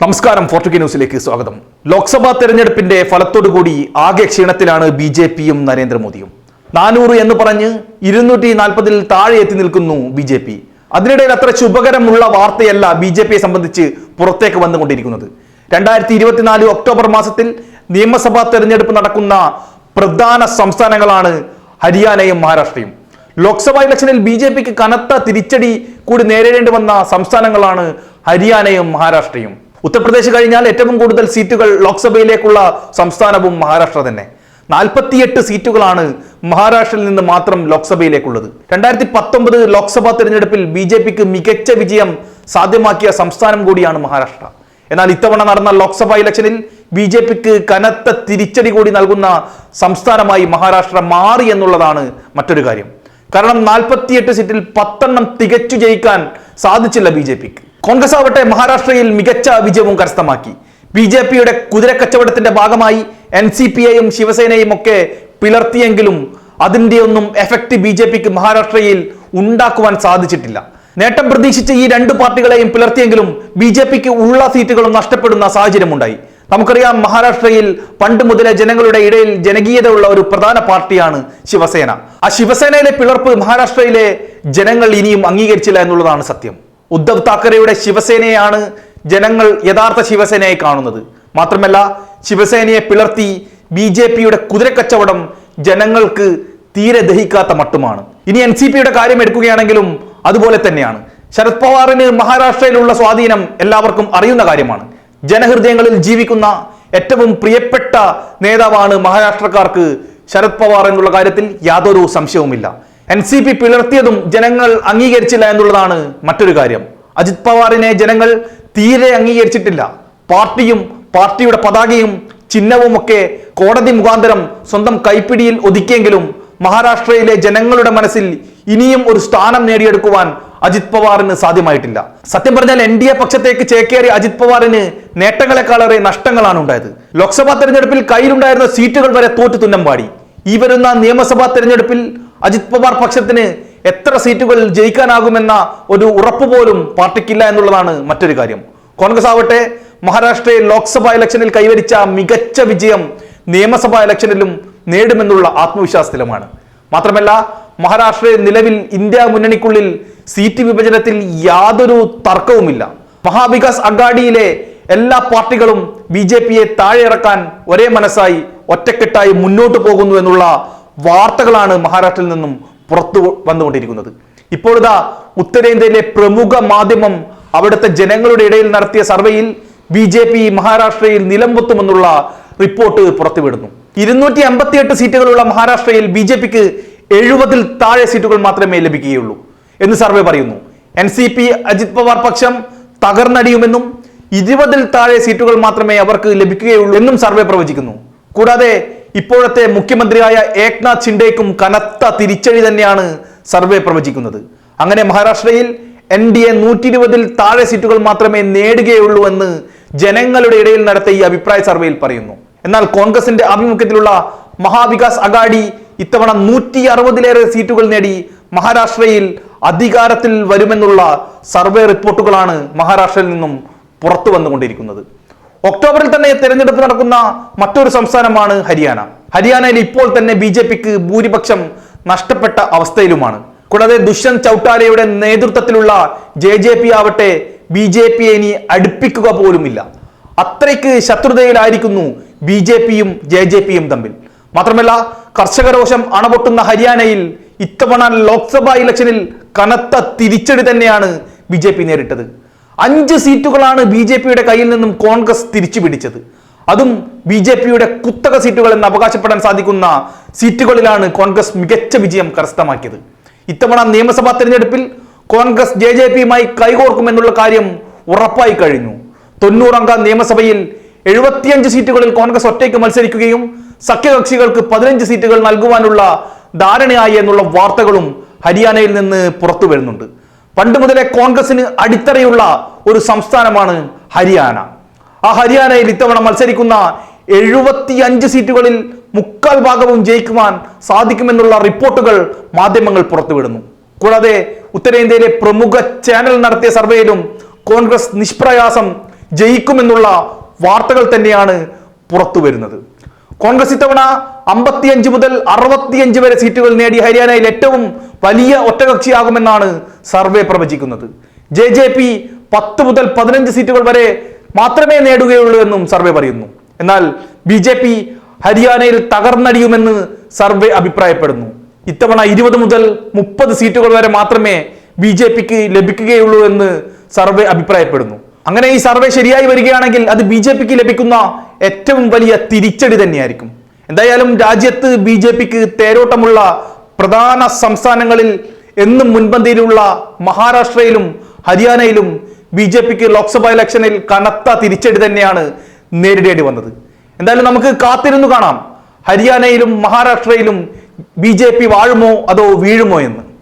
നമസ്കാരം ഫോർട്ടുഗി ന്യൂസിലേക്ക് സ്വാഗതം. ലോക്സഭാ തെരഞ്ഞെടുപ്പിന്റെ ഫലത്തോടുകൂടി ആകെ ക്ഷീണത്തിലാണ് ബി ജെ പിയും നരേന്ദ്രമോദിയും. നാനൂറ് എന്ന് പറഞ്ഞ് ഇരുന്നൂറ്റി നാൽപ്പതിൽ താഴെ എത്തി നിൽക്കുന്നു ബി ജെ പി. അതിനിടയിൽ അത്ര ശുഭകരമുള്ള വാർത്തയല്ല ബി ജെ പിയെ സംബന്ധിച്ച് പുറത്തേക്ക് വന്നുകൊണ്ടിരിക്കുന്നത്. രണ്ടായിരത്തി ഇരുപത്തിനാല് ഒക്ടോബർ മാസത്തിൽ നിയമസഭാ തെരഞ്ഞെടുപ്പ് നടക്കുന്ന പ്രധാന സംസ്ഥാനങ്ങളാണ് ഹരിയാനയും മഹാരാഷ്ട്രയും. ലോക്സഭാ ഇലക്ഷനിൽ ബി ജെ പിക്ക് കനത്ത തിരിച്ചടി കൂടി നേരിടേണ്ടി വന്ന സംസ്ഥാനങ്ങളാണ് ഹരിയാനയും മഹാരാഷ്ട്രയും. ഉത്തർപ്രദേശ് കഴിഞ്ഞാൽ ഏറ്റവും കൂടുതൽ സീറ്റുകൾ ലോക്സഭയിലേക്കുള്ള സംസ്ഥാനവും മഹാരാഷ്ട്ര തന്നെ. നാൽപ്പത്തിയെട്ട് സീറ്റുകളാണ് മഹാരാഷ്ട്രയിൽ നിന്ന് മാത്രം ലോക്സഭയിലേക്കുള്ളത്. രണ്ടായിരത്തി പത്തൊമ്പത് ലോക്സഭാ തെരഞ്ഞെടുപ്പിൽ ബി ജെ പിക്ക് മികച്ച വിജയം സാധ്യമാക്കിയ സംസ്ഥാനം കൂടിയാണ് മഹാരാഷ്ട്ര. എന്നാൽ ഇത്തവണ നടന്ന ലോക്സഭാ ഇലക്ഷനിൽ ബി ജെ പിക്ക് കനത്ത തിരിച്ചടി കൂടി നൽകുന്ന സംസ്ഥാനമായി മഹാരാഷ്ട്ര മാറി എന്നുള്ളതാണ് മറ്റൊരു കാര്യം. കാരണം നാൽപ്പത്തിയെട്ട് സീറ്റിൽ പത്തെണ്ണം തികച്ചു ജയിക്കാൻ സാധിച്ചില്ല ബി ജെ പിക്ക്. കോൺഗ്രസ് ആവട്ടെ മഹാരാഷ്ട്രയിൽ മികച്ച വിജയവും കരസ്ഥമാക്കി. ബി ജെ പിയുടെ കുതിരക്കച്ചവടത്തിന്റെ ഭാഗമായി എൻ സി പി ഐയും ശിവസേനയും ഒക്കെ പിളർത്തിയെങ്കിലും അതിന്റെ ഒന്നും എഫക്ട് ബി ജെ പിക്ക് മഹാരാഷ്ട്രയിൽ ഉണ്ടാക്കുവാൻ സാധിച്ചിട്ടില്ല. നേട്ടം പ്രതീക്ഷിച്ച് ഈ രണ്ട് പാർട്ടികളെയും പിളർത്തിയെങ്കിലും ബി ജെ പിക്ക് ഉള്ള സീറ്റുകളും നഷ്ടപ്പെടുന്ന സാഹചര്യമുണ്ടായി. നമുക്കറിയാം മഹാരാഷ്ട്രയിൽ പണ്ട് മുതലേ ജനങ്ങളുടെ ഇടയിൽ ജനകീയത ഉള്ള ഒരു പ്രധാന പാർട്ടിയാണ് ശിവസേന. ആ ശിവസേനയിലെ പിളർപ്പ് മഹാരാഷ്ട്രയിലെ ജനങ്ങൾ ഇനിയും അംഗീകരിച്ചില്ല എന്നുള്ളതാണ് സത്യം. ഉദ്ധവ് താക്കറെയുടെ ശിവസേനയാണ് ജനങ്ങൾ യഥാർത്ഥ ശിവസേനയെ കാണുന്നത്. മാത്രമല്ല ശിവസേനയെ പിളർത്തി ബി ജെ പിയുടെ കുതിരക്കച്ചവടം ജനങ്ങൾക്ക് തീരെ ദഹിക്കാത്ത മട്ടുമാണ്. ഇനി എൻ സി പിയുടെ കാര്യം എടുക്കുകയാണെങ്കിലും അതുപോലെ തന്നെയാണ്. ശരത് പവാറിന് മഹാരാഷ്ട്രയിലുള്ള സ്വാധീനം എല്ലാവർക്കും അറിയുന്ന കാര്യമാണ്. ജനഹൃദയങ്ങളിൽ ജീവിക്കുന്ന ഏറ്റവും പ്രിയപ്പെട്ട നേതാവാണ് മഹാരാഷ്ട്രക്കാർക്ക് ശരത് പവാർ എന്നുള്ള കാര്യത്തിൽ യാതൊരു സംശയവുമില്ല. എൻ സി പി പിളർത്തിയതും ജനങ്ങൾ അംഗീകരിച്ചില്ല എന്നുള്ളതാണ് മറ്റൊരു കാര്യം. അജിത് പവാറിനെ ജനങ്ങൾ തീരെ അംഗീകരിച്ചിട്ടില്ല. പാർട്ടിയും പാർട്ടിയുടെ പതാകയും ചിഹ്നവുമൊക്കെ കോടതി മുഖാന്തരം സ്വന്തം കൈപ്പിടിയിൽ ഒതുക്കിയെങ്കിലും മഹാരാഷ്ട്രയിലെ ജനങ്ങളുടെ മനസ്സിൽ ഇനിയും ഒരു സ്ഥാനം നേടിയെടുക്കുവാൻ അജിത് പവാറിന് സാധ്യമായിട്ടില്ല. സത്യം പറഞ്ഞാൽ എൻ ഡി എ പക്ഷത്തേക്ക് ചേക്കേറിയ അജിത് പവാറിന് നേട്ടങ്ങളെക്കാളേറെ നഷ്ടങ്ങളാണ് ഉണ്ടായത്. ലോക്സഭാ തെരഞ്ഞെടുപ്പിൽ കയ്യിലുണ്ടായിരുന്ന സീറ്റുകൾ വരെ തോറ്റു തുന്നം പാടി ഈ വരുന്ന നിയമസഭാ തെരഞ്ഞെടുപ്പിൽ അജിത് പവാർ പക്ഷത്തിന് എത്ര സീറ്റുകൾ ജയിക്കാനാകുമെന്ന ഒരു ഉറപ്പ് പോലും പാർട്ടിക്കില്ല എന്നുള്ളതാണ് മറ്റൊരു കാര്യം. കോൺഗ്രസ് ആവട്ടെ മഹാരാഷ്ട്രയിൽ ലോക്സഭാ ഇലക്ഷനിൽ കൈവരിച്ച മികച്ച വിജയം നിയമസഭാ ഇലക്ഷനിലും നേടുമെന്നുള്ള ആത്മവിശ്വാസത്തിലുമാണ്. മാത്രമല്ല മഹാരാഷ്ട്രയിൽ നിലവിൽ ഇന്ത്യ മുന്നണിക്കുള്ളിൽ സീറ്റ് വിഭജനത്തിൽ യാതൊരു തർക്കവുമില്ല. മഹാവികാസ് അഗാഡിയിലെ എല്ലാ പാർട്ടികളും ബി ജെ പിയെ താഴെ ഇറക്കാൻ ഒരേ മനസ്സായി ഒറ്റക്കെട്ടായി മുന്നോട്ട് പോകുന്നു എന്നുള്ള വാർത്തകളാണ് മഹാരാഷ്ട്രയിൽ നിന്നും പുറത്തു വന്നുകൊണ്ടിരിക്കുന്നത്. ഇപ്പോഴിതാ ഉത്തരേന്ത്യയിലെ പ്രമുഖ മാധ്യമം അവിടുത്തെ ജനങ്ങളുടെ ഇടയിൽ നടത്തിയ സർവേയിൽ ബി ജെ പി മഹാരാഷ്ട്രയിൽ നിലംപൊത്തുമെന്നുള്ള റിപ്പോർട്ട് പുറത്തുവിടുന്നു. ഇരുന്നൂറ്റി അമ്പത്തിയെട്ട് സീറ്റുകളുള്ള മഹാരാഷ്ട്രയിൽ ബി ജെ പിക്ക് എഴുപതിൽ താഴെ സീറ്റുകൾ മാത്രമേ ലഭിക്കുകയുള്ളൂ എന്ന് സർവേ പറയുന്നു. N C P Ajit Pawar പക്ഷം തകർന്നടിയുമെന്നും ഇരുപതിൽ താഴെ സീറ്റുകൾ മാത്രമേ അവർക്ക് ലഭിക്കുകയുള്ളൂ എന്നും സർവേ പ്രവചിക്കുന്നു. കൂടാതെ ഇപ്പോഴത്തെ മുഖ്യമന്ത്രിയായ ഏക്നാഥ് ഷിൻഡേക്കും കനത്ത തിരിച്ചടി തന്നെയാണ് സർവേ പ്രവചിക്കുന്നത്. അങ്ങനെ മഹാരാഷ്ട്രയിൽ എൻ ഡി എ നൂറ്റി ഇരുപതിൽ താഴെ സീറ്റുകൾ മാത്രമേ നേടുകയുള്ളൂ എന്ന് ജനങ്ങളുടെ ഇടയിൽ നടത്തിയ ഈ അഭിപ്രായ സർവേയിൽ പറയുന്നു. എന്നാൽ കോൺഗ്രസിന്റെ ആഭിമുഖ്യത്തിലുള്ള മഹാവികാസ് അഗാഡി ഇത്തവണ നൂറ്റി അറുപതിലേറെ സീറ്റുകൾ നേടി മഹാരാഷ്ട്രയിൽ അധികാരത്തിൽ വരുമെന്നുള്ള സർവേ റിപ്പോർട്ടുകളാണ് മഹാരാഷ്ട്രയിൽ നിന്നും പുറത്തു വന്നുകൊണ്ടിരിക്കുന്നത്. ഒക്ടോബറിൽ തന്നെ തെരഞ്ഞെടുപ്പ് നടക്കുന്ന മറ്റൊരു സംസ്ഥാനമാണ് ഹരിയാന. ഹരിയാനയിൽ ഇപ്പോൾ തന്നെ ബി ജെ പിക്ക് ഭൂരിപക്ഷം നഷ്ടപ്പെട്ട അവസ്ഥയിലുമാണ്. കൂടാതെ ദുഷ്യന്ത് ചൌട്ടാലയുടെ നേതൃത്വത്തിലുള്ള ജെ ജെ പി ആവട്ടെ ബി ജെ പിയെ ഇനി അടുപ്പിക്കുക പോലുമില്ല. അത്രയ്ക്ക് ശത്രുതയിലായിരിക്കുന്നു ബി ജെ പിയും ജെ ജെ പിയും തമ്മിൽ. മാത്രമല്ല കർഷകരോഷം അണപൊട്ടുന്ന ഹരിയാനയിൽ ഇത്തവണ ലോക്സഭാ ഇലക്ഷനിൽ കനത്ത തിരിച്ചടി തന്നെയാണ് ബി ജെ പി നേരിട്ടത്. അഞ്ച് സീറ്റുകളാണ് ബി ജെ പിയുടെ കയ്യിൽ നിന്നും കോൺഗ്രസ് തിരിച്ചു പിടിച്ചത് അതും ബി ജെ പിയുടെ കുത്തക സീറ്റുകൾ എന്ന് അവകാശപ്പെടാൻ സാധിക്കുന്ന സീറ്റുകളിലാണ് കോൺഗ്രസ് മികച്ച വിജയം കരസ്ഥമാക്കിയത്. ഇത്തവണ നിയമസഭാ തെരഞ്ഞെടുപ്പിൽ കോൺഗ്രസ് ജെ ജെ പിയുമായി കൈകോർക്കുമെന്നുള്ള കാര്യം ഉറപ്പായി കഴിഞ്ഞു. തൊണ്ണൂറംഗ നിയമസഭയിൽ എഴുപത്തിയഞ്ച് സീറ്റുകളിൽ കോൺഗ്രസ് ഒറ്റയ്ക്ക് മത്സരിക്കുകയും സഖ്യകക്ഷികൾക്ക് പതിനഞ്ച് സീറ്റുകൾ നൽകുവാനുള്ള ധാരണയായി എന്നുള്ള വാർത്തകളും ഹരിയാനയിൽ നിന്ന് പുറത്തു വരുന്നുണ്ട്. പണ്ട് മുതലേ കോൺഗ്രസിന് അടിത്തറയുള്ള ഒരു സംസ്ഥാനമാണ് ഹരിയാന. ആ ഹരിയാനയിൽ ഇത്തവണ മത്സരിക്കുന്ന എഴുപത്തിയഞ്ച് സീറ്റുകളിൽ മുക്കാൽ ഭാഗവും ജയിക്കുവാൻ സാധിക്കുമെന്നുള്ള റിപ്പോർട്ടുകൾ മാധ്യമങ്ങൾ പുറത്തുവിടുന്നു. കൂടാതെ ഉത്തരേന്ത്യയിലെ പ്രമുഖ ചാനൽ നടത്തിയ സർവേയിലും കോൺഗ്രസ് നിഷ്പ്രയാസം ജയിക്കുമെന്നുള്ള വാർത്തകൾ തന്നെയാണ് പുറത്തു വരുന്നത് കോൺഗ്രസ് ഇത്തവണ അമ്പത്തിയഞ്ച് മുതൽ അറുപത്തിയഞ്ച് വരെ സീറ്റുകൾ നേടി ഹരിയാനയിൽ ഏറ്റവും വലിയ ഒറ്റകക്ഷിയാകുമെന്നാണ് സർവേ പ്രവചിക്കുന്നത്. ജെ ജെ പി പത്ത് മുതൽ പതിനഞ്ച് സീറ്റുകൾ വരെ മാത്രമേ നേടുകയുള്ളൂ എന്നും സർവേ പറയുന്നു. എന്നാൽ ബി ജെ പി ഹരിയാനയിൽ തകർന്നടിയുമെന്ന് സർവേ അഭിപ്രായപ്പെടുന്നു. ഇത്തവണ ഇരുപത് മുതൽ മുപ്പത് സീറ്റുകൾ വരെ മാത്രമേ ബി ജെ പിക്ക് ലഭിക്കുകയുള്ളൂ എന്ന് സർവേ അഭിപ്രായപ്പെടുന്നു. അങ്ങനെ ഈ സർവേ ശരിയായി വരികയാണെങ്കിൽ അത് ബി ജെ പിക്ക് ലഭിക്കുന്ന ഏറ്റവും വലിയ തിരിച്ചടി തന്നെയായിരിക്കും. എന്തായാലും രാജ്യത്ത് ബി ജെ പിക്ക് തേരോട്ടമുള്ള പ്രധാന സംസ്ഥാനങ്ങളിൽ എന്നും മുൻപന്തിയിലുള്ള മഹാരാഷ്ട്രയിലും ഹരിയാനയിലും ബി ജെ പിക്ക് ലോക്സഭാ ഇലക്ഷനിൽ കനത്ത തിരിച്ചടി തന്നെയാണ് നേരിടേണ്ടി വന്നത്. എന്തായാലും നമുക്ക് കാത്തിരുന്നു കാണാം. ഹരിയാനയിലും മഹാരാഷ്ട്രയിലും ബി ജെ പി വാഴുമോ അതോ വീഴുമോ എന്ന്.